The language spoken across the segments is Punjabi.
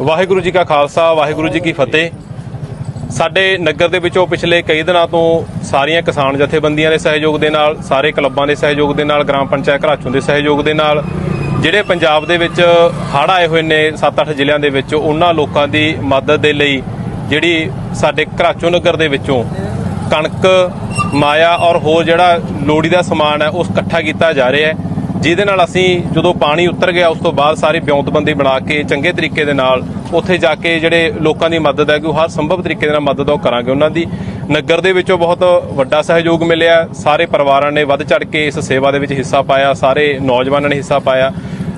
ਵਾਹਿਗੁਰੂ ਜੀ ਕਾ ਖਾਲਸਾ, ਵਾਹਿਗੁਰੂ ਜੀ ਕੀ ਫਤਿਹ। ਸਾਡੇ ਨਗਰ ਦੇ ਵਿੱਚੋਂ ਪਿਛਲੇ ਕਈ ਦਿਨਾਂ ਤੋਂ ਸਾਰੀਆਂ ਕਿਸਾਨ ਜਥੇਬੰਦੀਆਂ ਦੇ ਸਹਿਯੋਗ ਦੇ ਨਾਲ, ਸਾਰੇ ਕਲੱਬਾਂ ਦੇ ਸਹਿਯੋਗ ਦੇ ਨਾਲ, ਗ੍ਰਾਮ ਪੰਚਾਇਤ ਘਰਾਚੋਂ ਦੇ ਸਹਿਯੋਗ ਦੇ ਨਾਲ, ਜਿਹੜੇ ਪੰਜਾਬ ਦੇ ਵਿੱਚ ਹੜ੍ਹ ਆਏ ਹੋਏ ਨੇ 7-8 ਜ਼ਿਲ੍ਹਿਆਂ ਦੇ ਵਿੱਚ, ਉਹਨਾਂ ਲੋਕਾਂ ਦੀ ਮਦਦ ਦੇ ਲਈ ਜਿਹੜੀ ਸਾਡੇ ਘਰਾਚੋਂ ਨਗਰ ਦੇ ਵਿੱਚੋਂ ਕਣਕ, ਮਾਇਆ ਔਰ ਹੋਰ ਜਿਹੜਾ ਲੋੜੀ ਦਾ ਸਮਾਨ ਹੈ, ਉਸ ਇਕੱਠਾ ਕੀਤਾ ਜਾ ਰਿਹਾ ਹੈ। ਜਿਹਦੇ ਨਾਲ ਅਸੀਂ ਜਦੋਂ ਪਾਣੀ ਉਤਰ ਗਿਆ, ਉਸ ਤੋਂ ਬਾਅਦ ਸਾਰੀ ਬਿਉਂਤਬੰਦੀ ਬਣਾ ਕੇ ਚੰਗੇ ਤਰੀਕੇ ਦੇ ਨਾਲ ਉੱਥੇ ਜਾ ਕੇ ਜਿਹੜੇ ਲੋਕਾਂ ਦੀ ਮਦਦ ਹੈ, ਕਿ ਉਹ ਹਰ ਸੰਭਵ ਤਰੀਕੇ ਦੇ ਨਾਲ ਮਦਦ ਉਹ ਕਰਾਂਗੇ। ਉਹਨਾਂ ਦੀ ਨਗਰ ਦੇ ਵਿੱਚੋਂ ਬਹੁਤ ਵੱਡਾ ਸਹਿਯੋਗ ਮਿਲਿਆ। ਸਾਰੇ ਪਰਿਵਾਰਾਂ ਨੇ ਵੱਧ ਚੜ ਕੇ ਇਸ ਸੇਵਾ ਦੇ ਵਿੱਚ ਹਿੱਸਾ ਪਾਇਆ। ਸਾਰੇ ਨੌਜਵਾਨਾਂ ਨੇ ਹਿੱਸਾ ਪਾਇਆ।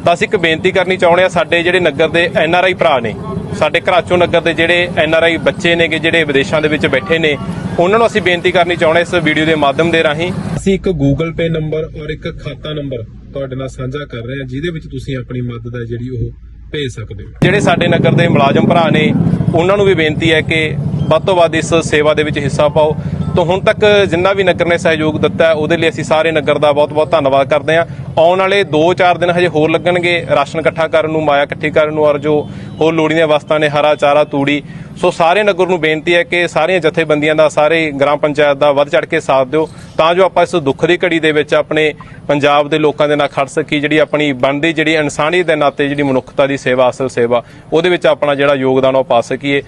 ਤਾਂ ਅਸੀਂ ਇੱਕ ਬੇਨਤੀ ਕਰਨੀ ਚਾਹੁੰਦੇ ਆ ਸਾਡੇ ਜਿਹੜੇ ਨਗਰ ਦੇ ਐਨ ਆਰ ਆਈ ਭਰਾ ਨੇ, ਸਾਡੇ ਘਰਾਚੋਂ ਨਗਰ ਦੇ ਜਿਹੜੇ ਐਨ ਆਰ ਆਈ ਬੱਚੇ ਨੇਗੇ ਜਿਹੜੇ ਵਿਦੇਸ਼ਾਂ ਦੇ ਵਿੱਚ ਬੈਠੇ ਨੇ, ਉਹਨਾਂ ਨੂੰ ਅਸੀਂ ਬੇਨਤੀ ਕਰਨੀ ਚਾਹੁੰਦੇ ਇਸ ਵੀਡੀਓ ਦੇ ਮਾਧਿਅਮ ਦੇ ਰਾਹੀਂ। ਅਸੀਂ ਇੱਕ ਗੂਗਲ ਪੇ ਨੰਬਰ ਔਰ ਇੱਕ ਖਾਤਾ ਨੰਬਰ ਤੁਹਾਡੇ ਨਾਲ ਸਾਂਝਾ ਕਰ ਰਹੇ ਹਾਂ, ਜਿਹਦੇ ਵਿੱਚ ਤੁਸੀਂ ਆਪਣੀ ਮਦਦ ਹੈ ਜਿਹੜੀ ਉਹ ਭੇਜ ਸਕਦੇ ਹੋ। ਜਿਹੜੇ ਸਾਡੇ ਨਗਰ ਦੇ ਮੁਲਾਜ਼ਮ ਭਰਾ ਨੇ, ਉਹਨਾਂ ਨੂੰ ਵੀ ਬੇਨਤੀ ਹੈ ਕਿ ਵੱਧ ਤੋਂ ਵੱਧ ਇਸ ਸੇਵਾ ਦੇ ਵਿੱਚ ਹਿੱਸਾ ਪਾਓ। ਤੋਂ ਹੁਣ ਤੱਕ ਜਿੰਨਾ ਵੀ ਨਗਰ ਨੇ ਸਹਿਯੋਗ ਦਿੱਤਾ, ਉਹਦੇ ਲਈ ਅਸੀਂ ਸਾਰੇ ਨਗਰ ਦਾ ਬਹੁਤ-ਬਹੁਤ ਧੰਨਵਾਦ ਕਰਦੇ ਹਾਂ। ਆਉਣ ਵਾਲੇ 2-4 ਦਿਨ ਹਜੇ ਹੋਰ ਲੱਗਣਗੇ। ਰਾਸ਼ਨ ਇਕੱਠਾ ਕਰਨ ਨੂੰ, ਮਾਇਆ ਇਕੱਠੀ ਕਰਨ ਨੂੰ ਔਰ ਜੋ ਹੋਰ ਲੋੜੀਂਦੀਆਂ ਵਸਤਾਂ ਨੇ, ਹਰਾ, ਚਾਰਾ, ਤੂੜੀ। ਸੋ ਸਾਰੇ ਨਗਰ ਨੂੰ ਬੇਨਤੀ ਹੈ ਕਿ ਸਾਰੀਆਂ ਜਥੇਬੰਦੀਆਂ ਦਾ, ਸਾਰੇ ਗ੍ਰਾਮ ਪੰਚਾਇਤ ਦਾ ਵੱਧ ਚੜ ਕੇ ਸਾਥ ਦਿਓ। ਤਾਂ ਜੋ ਆਪਾਂ ਇਸ ਦੁੱਖ ਦੀ ਘੜੀ ਦੇ ਵਿੱਚ ਆਪਣੇ ਪੰਜਾਬ ਦੇ ਲੋਕਾਂ ਦੇ ਨਾਲ ਖੜ ਸਕੀ ਜਿਹੜੀ ਆਪਣੀ ਬਣਦੀ, ਜਿਹੜੀ ਇਨਸਾਨੀਅਤ ਦੇ ਨਾਤੇ ਜਿਹੜੀ ਮਨੁੱਖਤਾ ਦੀ ਸੇਵਾ, ਅਸਲ ਸੇਵਾ, ਉਹਦੇ ਵਿੱਚ ਆਪਣਾ ਜਿਹੜਾ ਯੋਗਦਾਨ ਉਹ ਪਾ ਸਕੀਏ।